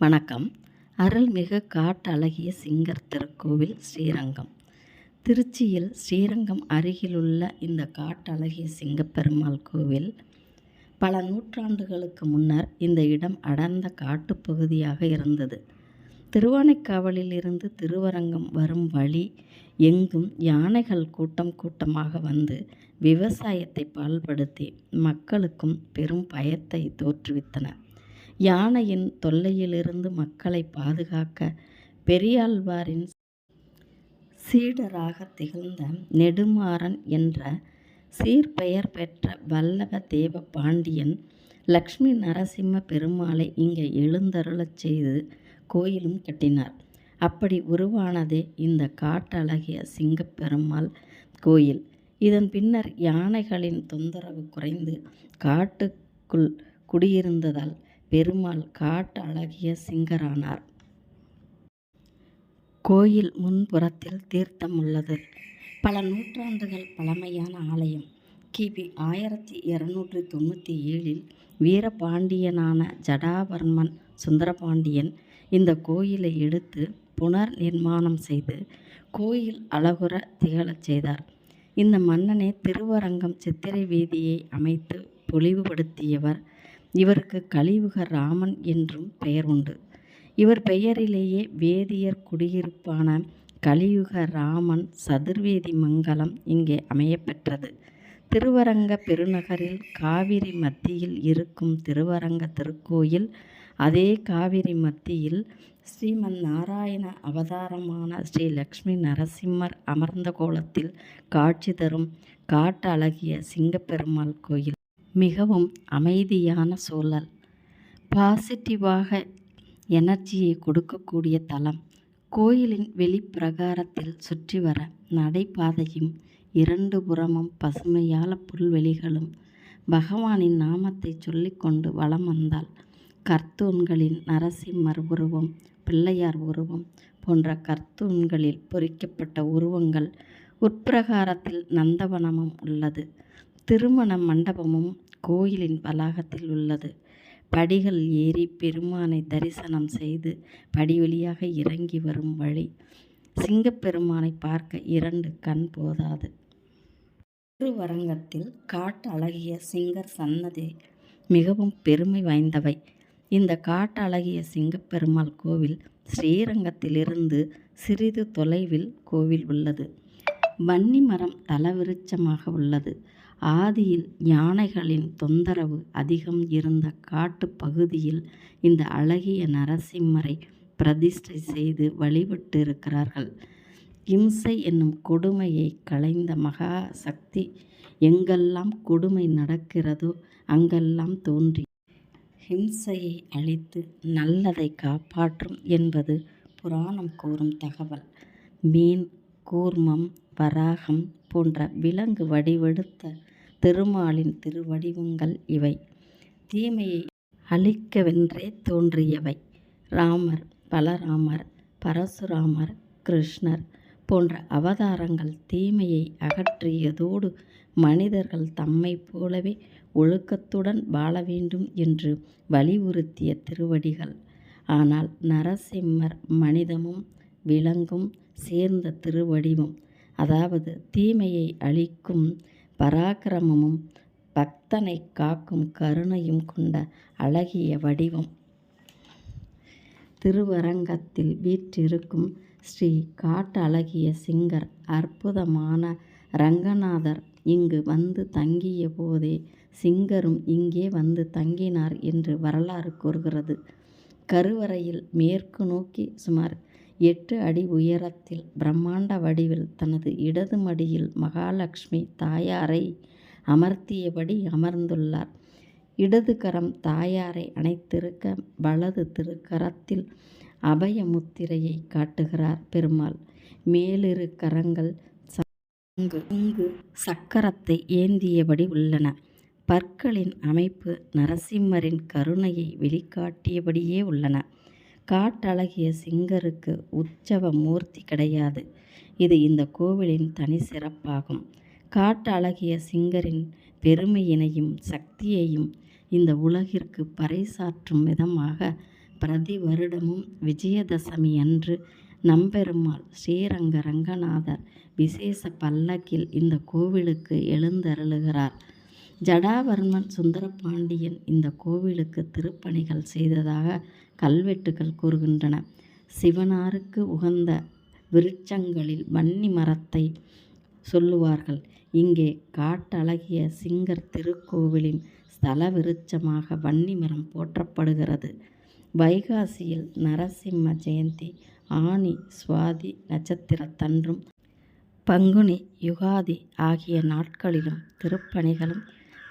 வணக்கம். அருள்மிகு காட்டழகிய சிங்கர் திருக்கோவில் ஸ்ரீரங்கம். திருச்சியில் ஸ்ரீரங்கம் அருகிலுள்ள இந்த காட்டழகிய சிங்கப்பெருமாள் கோவில் பல நூற்றாண்டுகளுக்கு முன்னர் இந்த இடம் அடர்ந்த காட்டுப்பகுதியாக இருந்தது. திருவானைக்காவலில் இருந்து திருவரங்கம் வரும் வழி எங்கும் யானைகள் கூட்டம் கூட்டமாக வந்து விவசாயத்தை பால்படுத்தி மக்களுக்கும் பெரும் பயத்தை தோற்றுவித்தன. யானையின் தொல்லையிலிருந்து மக்களை பாதுகாக்க பெரியாழ்வாரின் சீடராக திகழ்ந்த நெடுமாறன் என்ற சீர்பெயர் பெற்ற வல்லவ தேவ பாண்டியன் லக்ஷ்மி நரசிம்ம பெருமாளை இங்கே எழுந்தருளச் செய்து கோயிலும் கட்டினார். அப்படி உருவானதே இந்த காட்டழகிய சிங்கப்பெருமாள் கோயில். இதன் பின்னர் யானைகளின் தொந்தரவு குறைந்து காட்டுக்குள் குடியிருந்ததால் பெருமாள் காட்டு அழகிய சிங்கரானார். கோயில் முன்புறத்தில் தீர்த்தம் உள்ளது. பல நூற்றாண்டுகள் பழமையான ஆலயம். கிபி ஆயிரத்தி இருநூற்றி தொண்ணூற்றி ஏழில் வீரபாண்டியனான ஜடாவர்மன் சுந்தரபாண்டியன் இந்த கோயிலை எடுத்து புனர் நிர்மாணம் செய்து கோயில் அழகுற திகழச் செய்தார். இந்த மன்னனே திருவரங்கம் சித்திரை வீதியை அமைத்து பொலிவுபடுத்தியவர் இவருக்கு கலியுக ராமன் என்றும் பெயர் உண்டு. இவர் பெயரிலேயே வேதியர் குடியிருப்பான கலியுக ராமன் சதுர்வேதி மங்கலம் இங்கே அமையப்பெற்றது. திருவரங்க பெருநகரில் காவிரி மத்தியில் இருக்கும் திருவரங்க திருக்கோயில் அதே காவிரி மத்தியில் ஸ்ரீமன் நாராயண அவதாரமான ஸ்ரீ லக்ஷ்மி நரசிம்மர் அமர்ந்த கோலத்தில் காட்சி தரும் காட்டழகிய சிங்கப்பெருமாள் கோயில். மிகவும் அமைதியான சூழல். பாசிட்டிவாக எனர்ஜியை கொடுக்கக்கூடிய தலம் கோயிலின் வெளிப்பிரகாரத்தில் சுற்றி வர நடைபாதையும் இரண்டு புறமும் பசுமையால புல்வெளிகளும் பகவானின் நாமத்தை சொல்லிக்கொண்டு வலம் வந்தால் கர்த்தூன்களின் நரசிம்மர் உருவம் பிள்ளையார் உருவம் போன்ற கர்த்தூன்களில் பொறிக்கப்பட்ட உருவங்கள் உட்பிரகாரத்தில் நந்தவனமும் உள்ளது. திருமண மண்டபமும் கோயிலின் வளாகத்தில் உள்ளது. படிகள் ஏறி பெருமானை தரிசனம் செய்து படி வழியாக இறங்கி வரும் வழி. சிங்கப்பெருமானை பார்க்க இரண்டு கண் போதாது. திருவரங்கத்தில் காட்டு அழகிய சிங்கர் சன்னதி மிகவும் பெருமை வாய்ந்தவை. இந்த காட்டு அழகிய சிங்கப்பெருமாள் கோவில் ஸ்ரீரங்கத்திலிருந்து சிறிது தொலைவில் கோவில் உள்ளது. வன்னி மரம் தலவிருட்சமாக உள்ளது. ஆதியில் யானைகளின் தொந்தரவு அதிகம் இருந்த காட்டுப் பகுதியில் இந்த அழகிய நரசிம்மரை பிரதிஷ்டை செய்து வழிபட்டிருக்கிறார்கள். இம்சை என்னும் கொடுமையை களைந்த மகா சக்தி எங்கெல்லாம் கொடுமை நடக்கிறதோ அங்கெல்லாம் தோன்றி ஹிம்சையை அழித்து நல்லதை காப்பாற்றும் என்பது புராணம் கூறும் தகவல். மீன் கூர்மம் வராகம் போன்ற விலங்கு வடிவெடுத்த திருமாலின் திருவடிவங்கள் இவை. தீமையை அழிக்கவென்றே தோன்றியவை. ராமர் பலராமர் பரசுராமர் கிருஷ்ணர் போன்ற அவதாரங்கள் தீமையை அகற்றியதோடு மனிதர்கள் தம்மை போலவே ஒழுக்கத்துடன் வாழ வேண்டும் என்று வலியுறுத்திய திருவடிகள். ஆனால் நரசிம்மர் மனிதமும் விலங்கும் சேர்ந்த திருவடிவம் அதாவது தீமையை அழிக்கும் பராக்கிரமமும் பக்தனை காக்கும் கருணையும் கொண்ட அழகிய வடிவம். திருவரங்கத்தில் வீற்றிருக்கும் ஸ்ரீ காட்டு அழகிய சிங்கர் அற்புதமான ரங்கநாதர் இங்கு வந்து தங்கிய போதே சிங்கரும் இங்கே வந்து தங்கினார் என்று வரலாறு கூறுகிறது. கருவறையில் மேற்கு நோக்கி சுமார் எட்டு அடி உயரத்தில் பிரம்மாண்ட வடிவில் தனது இடது மடியில் மகாலட்சுமி தாயாரை அமர்த்தியபடி அமர்ந்துள்ளார். இடது கரம் தாயாரை அணைத்திருக்க வலது திருக்கரத்தில் அபய முத்திரையை காட்டுகிறார் பெருமாள். மேலிரு கரங்கள் இங்கு இங்கு சக்கரத்தை ஏந்தியபடி உள்ளன. பற்களின் அமைப்பு நரசிம்மரின் கருணையை வெளிக்காட்டியபடியே உள்ளன. காட்டழகிய சிங்கருக்கு உற்சவ மூர்த்தி கிடையாது இது இந்த கோவிலின் தனி சிறப்பாகும் காட்டழகிய சிங்கரின் பெருமையினையும் சக்தியையும் இந்த உலகிற்கு பறைசாற்றும் விதமாக பிரதி வருடமும் விஜயதசமி அன்று நம்பெருமாள் ஸ்ரீரங்க ரங்கநாதர் விசேஷ பல்லக்கில் இந்த கோவிலுக்கு எழுந்தருளுகிறார். ஜடாவர்மன் சுந்தரபாண்டியன் இந்த கோவிலுக்கு திருப்பணிகள் செய்ததாக கல்வெட்டுகள் கூறுகின்றன. சிவனாருக்கு உகந்த விருட்சங்களில் வன்னி மரத்தை சொல்லுவார்கள். இங்கே காட்டழகிய சிங்கர் திருக்கோவிலின் ஸ்தல விருட்சமாக வன்னி மரம் போற்றப்படுகிறது. வைகாசியில் நரசிம்ம ஜெயந்தி ஆனி சுவாதி நட்சத்திரத்தன்றும் பங்குனி யுகாதி ஆகிய நாட்களிலும் திருப்பணிகளும்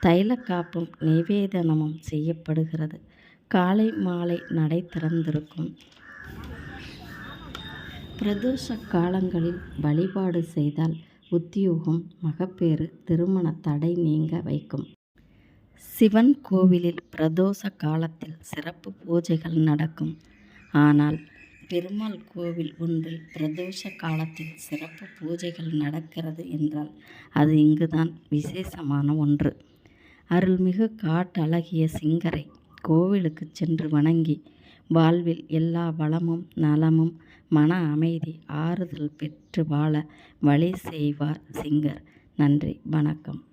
தைலக்காப்பும் நிவேதனமும் செய்யப்படுகிறது. காலை மாலை நடை திறந்திருக்கும். பிரதோஷ காலங்களில் வழிபாடு செய்தால் உத்தியோகம் மகப்பேறு திருமண தடை நீங்க வைக்கும். சிவன் கோவிலில் பிரதோஷ காலத்தில் சிறப்பு பூஜைகள் நடக்கும். ஆனால் பெருமாள் கோவில் ஒன்றில் பிரதோஷ காலத்தில் சிறப்பு பூஜைகள் நடக்கிறது என்றால் அது இங்குதான் விசேஷமான ஒன்று. அருள்மிகு காட்டழகிய சிங்கரை கோவிலுக்கு சென்று வணங்கி வாழ்வில் எல்லா வளமும் நலமும் மன அமைதி ஆறுதல் பெற்று வாழ வழி செய்வார் சிங்கர். நன்றி வணக்கம்.